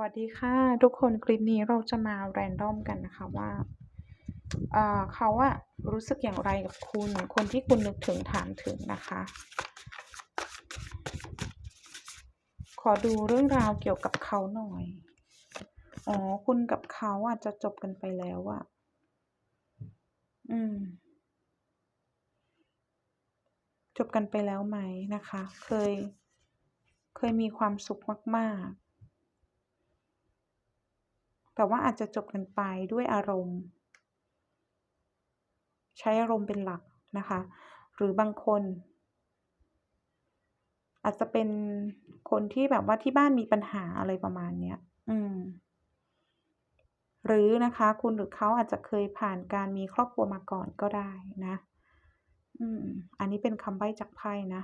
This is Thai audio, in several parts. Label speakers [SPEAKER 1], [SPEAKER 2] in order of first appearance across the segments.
[SPEAKER 1] วัสดีค่ะ ทุกคนคลิปนี้เราจะมาแรนดอมกันนะคะว่าเขาอะรู้สึกอย่างไรกับคุณ คนที่คุณนึกถึงถามถึงนะคะ ขอดูเรื่องราวเกี่ยวกับเขาหน่อย อ๋อ คุณกับเขาอาจจะจบกันไปแล้วอะอืม จบกันไปแล้วไหมนะคะ เคย เคยมีความสุขมาก ๆ แต่ว่าอาจจะจบกันไปด้วยอารมณ์ ใช้อารมณ์เป็นหลักนะคะ หรือบางคน อาจจะเป็นคนที่แบบว่าที่บ้านมีปัญหาอะไรประมาณเนี้ย อืม หรือนะคะ คุณหรือเขาอาจจะเคยผ่านการมีครอบครัวมาก่อนก็ได้นะ อืม อันนี้เป็นคำใบ้จากไพ่นะ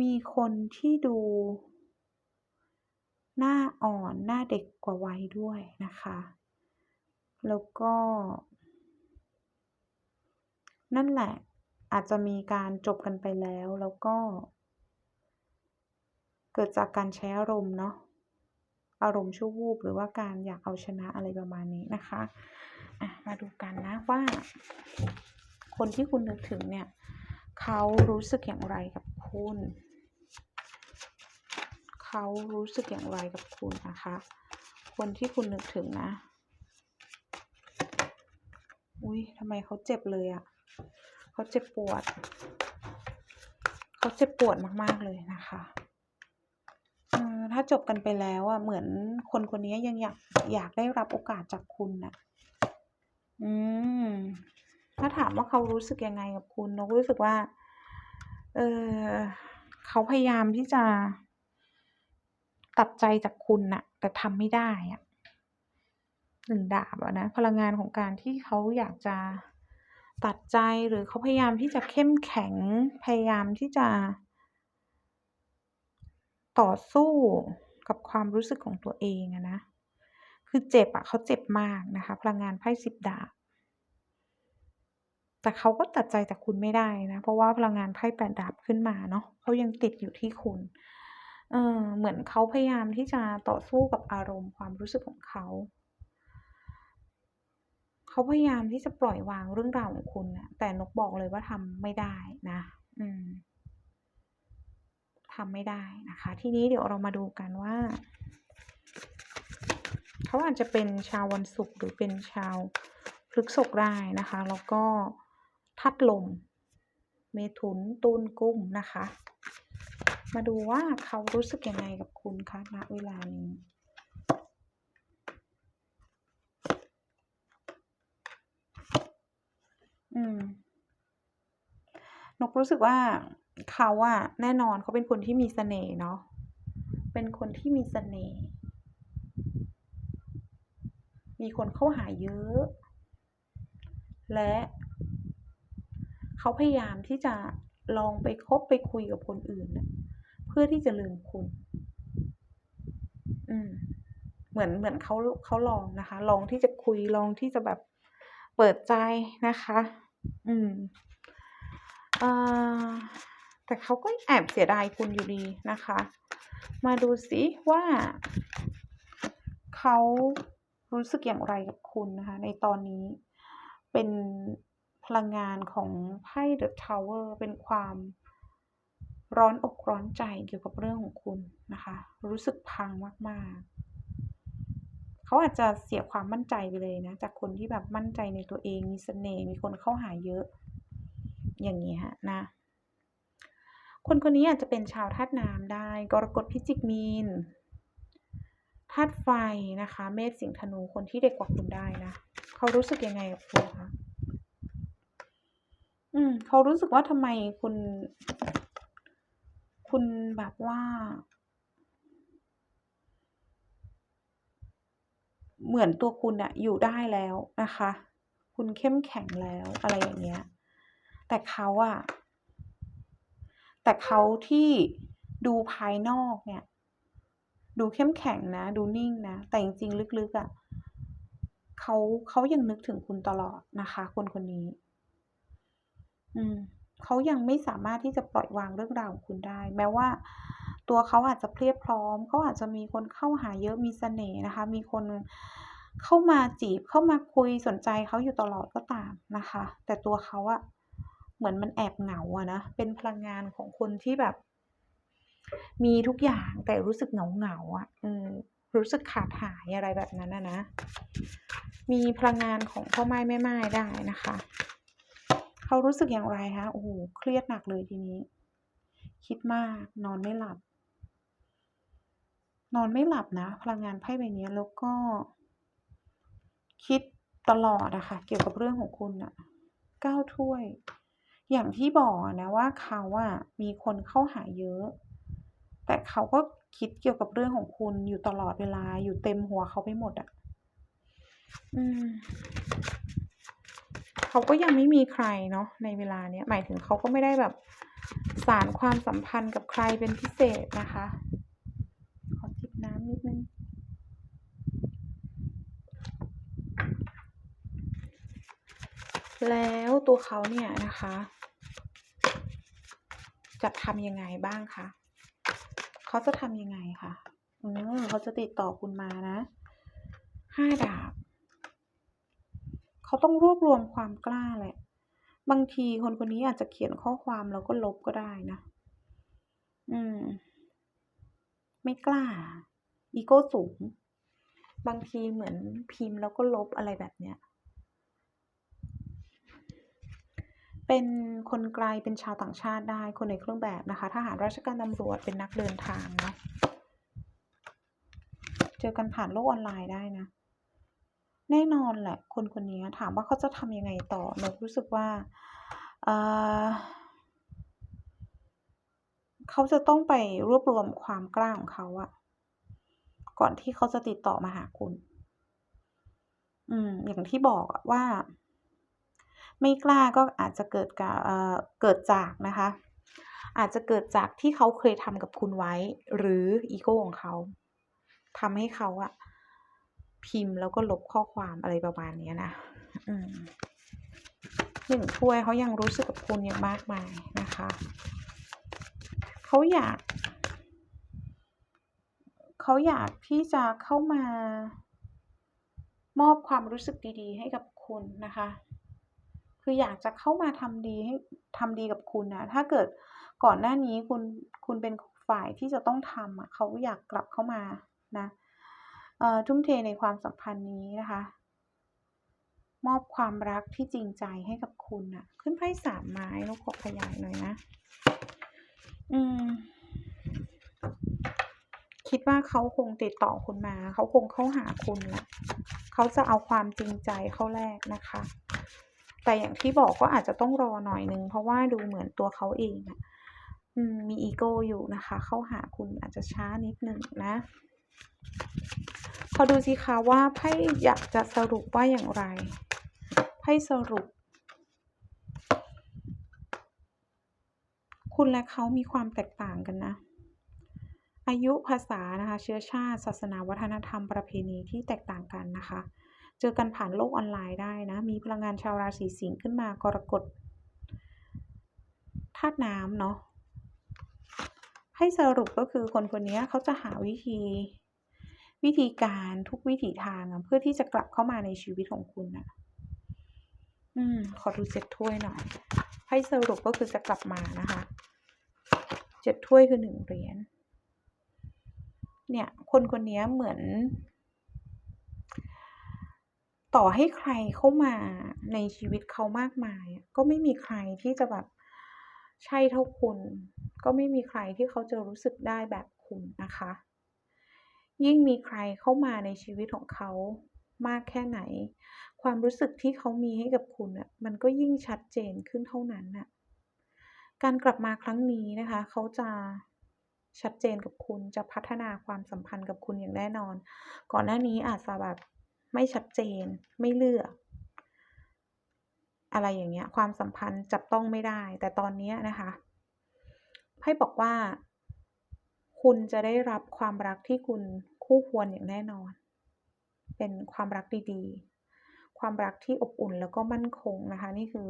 [SPEAKER 1] มีคนที่ดูหน้าอ่อนหน้าเด็กกว่าวัยด้วยนะคะ แล้วก็ นั่นแหละอาจจะมีการจบกันไปแล้วแล้วก็ เกิดจากการใช้อารมณ์เนาะอารมณ์ชั่ววูบหรือว่าการอยากเอาชนะอะไรประมาณนี้นะคะะมาดูกันนะว่า คนที่คุณนึกถึงเนี่ย เขารู้สึกอย่างไรกับคุณ เขารู้สึกอย่างไรกับคุณนะคะ คนที่คุณนึกถึงนะ อุ๊ยทำไมเขาเจ็บเลยอะเขาเจ็บปวด เขาเจ็บปวดมาก ๆ เลยนะคะถ้าจบกันไปแล้วอะเหมือนคนคนนี้ยังอยากอยากได้รับโอกาสจากคุณน่ะอืม ถ้าถามว่าเขารู้สึกยังไงกับคุณนกรู้สึกว่า เออเขาพยายามที่จะ ตัดใจจากคุณน่ะ แต่ทำไม่ได้อะ1ดาบอะนะพลังงานของการที่เขาอยากจะตัดใจหรือเขาพยายามที่จะเข้มแข็งพยายามที่จะ ต่อสู้กับความรู้สึกของตัวเองอะนะคือเจ็บอะเขาเจ็บมากนะคะ พลังงานไพ่10ดาบ แต่เขาก็ตัดใจจากคุณไม่ได้นะ เพราะว่าพลังงานไพ่8ดาบขึ้นมาเนาะเขายังติดอยู่ที่คุณ เออเหมือนเขาพยายามที่จะต่อสู้กับอารมณ์ความรู้สึกของเขา เขาพยายามที่จะปล่อยวางเรื่องราวของคุณน่ะแต่นกบอกเลยว่าทำไม่ได้นะ อืมทำไม่ได้นะคะ ทีนี้เดี๋ยวเรามาดูกันว่า เขาอาจจะเป็นชาววันศุกร์หรือเป็นชาวพฤกษภได้นะคะ แล้วก็ธาตุลม เมถุนตุลกุมนะคะ มาดูว่าเขารู้สึกยังไงกับคุณคะณเวลานี้อืมนกรู้สึกว่าเขาอะแน่นอนเขาเป็นคนที่มีเสน่ห์เนาะเป็นคนที่มีเสน่ห์มีคนเข้าหาเยอะ และเขาพยายามที่จะลองไปคบไปคุยกับคนอื่นน่ะ พื่อที่จะลืมคุณ อืม เหมือนเหมือนเขาเขาลองนะคะ ลองที่จะคุยลองที่จะแบบเปิดใจนะคะ อืมเอ่อแต่เขาก็แอบเสียดายคุณอยู่ดีนะคะ มาดูซิว่าเขารู้สึกอย่างไรกับคุณนะคะ ในตอนนี้เป็นพลังงานของไพ่ The Tower เป็นความ ร้อนอกร้อนใจเกี่ยวกับเรื่องของคุณนะคะ รู้สึกพังมากๆ เขาอาจจะเสียความมั่นใจไปเลยนะ จากคนที่แบบมั่นใจในตัวเอง มีเสน่ห์ มีคนเข้าหาเยอะ อย่างเงี้ยนะ คนคนนี้อาจจะเป็นชาวธาตุน้ำได้ กรกฎพิจิกมีน ธาตุไฟนะคะ เมษสิงห์ธนู คนที่เด็กกว่าคุณได้นะ เขารู้สึกยังไงกับคุณคะ?อืม เขารู้สึกว่าทำไมคุณ คุณแบบว่า เหมือนตัวคุณน่ะอยู่ได้แล้วนะคะ คุณเข้มแข็งแล้วอะไรอย่างเงี้ย แต่เขาอะแต่เขาที่ดูภายนอกเนี่ย ดูเข้มแข็งนะ ดูนิ่งนะ แต่จริงๆลึกๆอะเขาเขายังนึกถึงคุณตลอดนะคะ คนคนนี้ อืม เขายังไม่สามารถที่จะปล่อยวางเรื่องราวของคุณได้ แม้ว่า ตัวเขาอาจจะเพรียบพร้อมเขาอาจจะมีคนเข้าหาเยอะมีเสน่ห์นะคะ มีคนเข้ามาจีบเข้ามาคุยสนใจเขาอยู่ตลอดก็ตามนะคะ แต่ตัวเขาอะเหมือนมันแอบเหงาอะนะเป็นพลังงานของคนที่แบบ มีทุกอย่างแต่รู้สึกเหงาๆอะเออรู้สึกขาดหายอะไรแบบนั้นอะนะ มีพลังงานของพ่อไม้แม่ไม้ได้นะคะ เขารู้สึกอย่างไรคะโอ้โฮเครียดหนักเลยทีนี้ คิดมาก นอนไม่หลับ นอนไม่หลับนะ พลังงานไพ่ใบนี้แล้วก็ คิดตลอดอะค่ะ เกี่ยวกับเรื่องของคุณน่ะ9ถ้วย อย่างที่บอกนะว่าเขาอะมีคนเข้าหาเยอะ แต่เขาก็คิดเกี่ยวกับเรื่องของคุณอยู่ตลอดเวลาอยู่เต็มหัวเขาไปหมดอะอืม เขาก็ยังไม่มีใครเนาะในเวลาเนี้ยหมายถึงเขาก็ไม่ได้แบบสานความสัมพันธ์กับใครเป็นพิเศษนะคะ ขอจิบน้ำนิดนึงแล้วตัวเขาเนี่ยนะคะ จะทำยังไงบ้างคะ?เขาจะทำยังไงคะ?อืมเขาจะติดต่อคุณมานะ5ดาบ เขาต้องรวบรวมความกล้าแหละ บางทีคนคนนี้อาจจะเขียนข้อความแล้วก็ลบก็ได้นะ อืม ไม่กล้า อีโก้สูง บางทีเหมือนพิมพ์แล้วก็ลบอะไรแบบเนี้ย เป็นคนไกลเป็นชาวต่างชาติได้ คนในเครื่องแบบนะคะ ทหารราชการตำรวจ เป็นนักเดินทางเนาะ เจอกันผ่านโลกออนไลน์ได้นะ แน่นอนแหละ คนคนนี้ถามว่าเขาจะทำยังไงต่อหนกรู้สึกว่าอ่าเขาจะต้องไปรวบรวมความกล้าของเขาอะก่อนที่เขาจะติดต่อมาหาคุณ อืม อย่างที่บอกว่า ไม่กล้าก็อาจจะเกิดกเเกิดจากนะคะ อาจจะเกิดจากที่เขาเคยทำกับคุณไว้ หรืออีโก้ของเขาทำให้เขาอะ พิมพ์แล้วก็ลบข้อความอะไรประมาณนี้นะอืม1ถ้วยเขายังรู้สึกกับคุณอย่างมากมายนะคะเขาอยากเขาอยากที่จะเข้ามามอบความรู้สึกดีๆ ให้กับคุณนะคะ คืออยากจะเข้ามาทำดีให้ทำดีกับคุณนะถ้าเกิดก่อนหน้านี้คุณคุณเป็นฝ่ายที่จะต้องทำอะเขาอยากกลับเข้ามานะ ทุ่มเทในความสัมพันธ์นี้นะคะ มอบความรักที่จริงใจให้กับคุณน่ะ ขึ้นไพ่3ไม้นกขอขยายหน่อยนะ อืม คิดว่าเขาคงติดต่อคุณมา เขาคงเข้าหาคุณละเขาจะเอาความจริงใจเข้าแลกนะคะ แต่อย่างที่บอกก็อาจจะต้องรอหน่อยหนึ่งเพราะว่าดูเหมือนตัวเขาเองอะมีอีโก้อยู่นะคะ เข้าหาคุณอาจจะช้านิดหนึ่งนะ ขอดูสิคะว่าไพ่อยากจะสรุปว่าอย่างไร?ไพ่สรุป คุณและเขามีความแตกต่างกันนะ อายุภาษานะคะเชื้อชาติ ศาสนาวัฒนธรรมประเพณีที่แตกต่างกันนะคะ เจอกันผ่านโลกออนไลน์ได้นะ มีพลังงานชาวราศีสิงห์ขึ้นมากรกฎธาตุน้ำเนาะให้สรุปก็คือคนคนนี้เขาจะหาวิธี วิธีการทุกวิถีทางเพื่อที่จะกลับเข้ามาในชีวิตของคุณน่ะอืม ขอดู7ถ้วยหน่อยไพ่สรุปก็คือจะกลับมานะคะ7ถ้วยคือ1เหรียญเนี่ย คนคนนี้เหมือน ต่อให้ใครเข้ามาในชีวิตเขามากมาย ก็ไม่มีใครที่จะแบบใช่เท่าคุณ ก็ไม่มีใครที่เขาจะรู้สึกได้แบบคุณนะคะ ยิ่งมีใครเข้ามาในชีวิตของเขามากแค่ไหน ความรู้สึกที่เขามีให้กับคุณน่ะมันก็ยิ่งชัดเจนขึ้นเท่านั้นน่ะการกลับมาครั้งนี้นะคะ เขาจะชัดเจนกับคุณจะพัฒนาความสัมพันธ์กับคุณอย่างแน่นอน ก่อนหน้านี้อาจจะแบบไม่ชัดเจนไม่เลือก อะไรอย่างเงี้ย ความสัมพันธ์จับต้องไม่ได้ แต่ตอนนี้นะคะไพ่บอกว่า คุณจะได้รับความรักที่คุณคู่ควรอย่างแน่นอน เป็นความรักดีๆ ความรักที่อบอุ่นแล้วก็มั่นคงนะคะ นี่คือ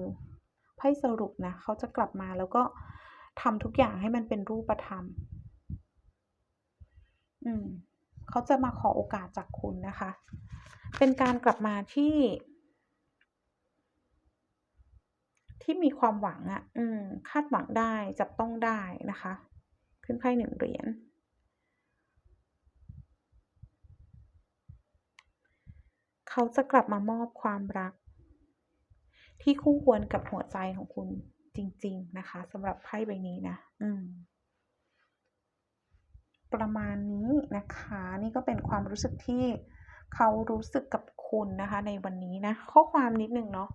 [SPEAKER 1] ไพ่สรุปนะเขาจะกลับมาแล้วก็ทำทุกอย่างให้มันเป็นรูปธรรม อืมเขาจะมาขอโอกาสจากคุณนะคะ เป็นการกลับมาที่ ที่มีความหวังอะอืม คาดหวังได้ จับต้องได้นะคะ ขึ้นไพ่หนึ่งเหรียญ เขาจะกลับมามอบความรัก ที่คู่ควรกับหัวใจของคุณจริง ๆ นะคะสำหรับไพ่ใบนี้นะ อืม ประมาณนี้นะคะ นี่ก็เป็นความรู้สึกที่เขารู้สึกกับคุณนะคะ ในวันนี้นะ ข้อความนิดหนึ่งเนาะ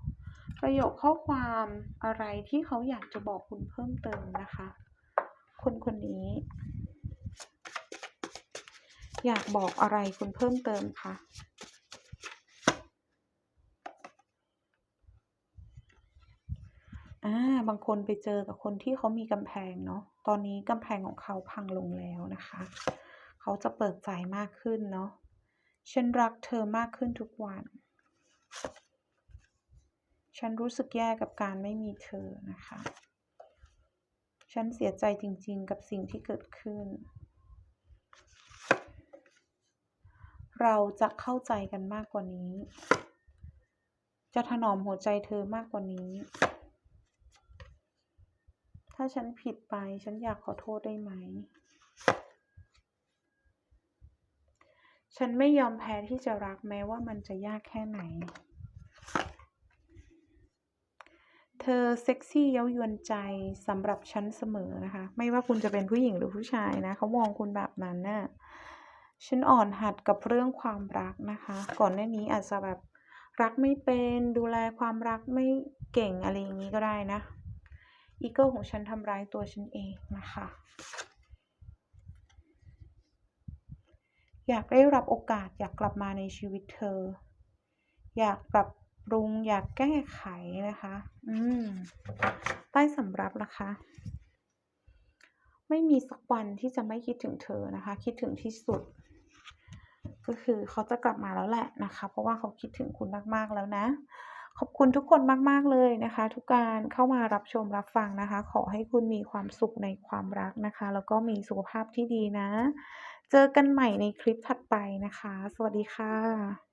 [SPEAKER 1] ประโยคข้อความอะไรที่เขาอยากจะบอกคุณเพิ่มเติมนะคะ คนคนนี้ อยากบอกอะไรคุณเพิ่มเติมคะ อ่าบางคนไปเจอกับคนที่เขามีกำแพงเนาะตอนนี้กำแพงของเขาพังลงแล้วนะคะ เขาจะเปิดใจมากขึ้นเนาะฉันรักเธอมากขึ้นทุกวัน ฉันรู้สึกแย่กับการไม่มีเธอนะคะ ฉันเสียใจจริงๆกับสิ่งที่เกิดขึ้น เราจะเข้าใจกันมากกว่านี้ จะถนอมหัวใจเธอมากกว่านี้ ถ้าฉันผิดไป ฉันอยากขอโทษได้ไหม ฉันไม่ยอมแพ้ที่จะรักแม้ว่ามันจะยากแค่ไหน เธอเซ็กซี่เย้ายวนใจสำหรับฉันเสมอนะคะ ไม่ว่าคุณจะเป็นผู้หญิงหรือผู้ชายนะเขามองคุณแบบนั้นน่ะฉันอ่อนหัดกับเรื่องความรักนะคะ ก่อนหน้านี้อาจจะแบบรักไม่เป็นดูแลความรักไม่เก่งอะไรอย่างนี้ก็ได้นะ อีโก้ของฉันทำร้ายตัวฉันเองนะคะ อยากได้รับโอกาสอยากกลับมาในชีวิตเธอ อยากปรับปรุงอยากแก้ไขนะคะ อืม ใต้สำรับล่ะคะ ไม่มีสักวันที่จะไม่คิดถึงเธอนะคะ คิดถึงที่สุด ก็คือเขาจะกลับมาแล้วแหละนะคะ เพราะว่าเขาคิดถึงคุณมากๆแล้วนะ ขอบคุณทุกคนมาก ๆ เลยนะคะ ทุกการเข้ามารับชมรับฟังนะคะ ขอให้คุณมีความสุขในความรักนะคะ แล้วก็มีสุขภาพที่ดีนะ เจอกันใหม่ในคลิปถัดไปนะคะ สวัสดีค่ะ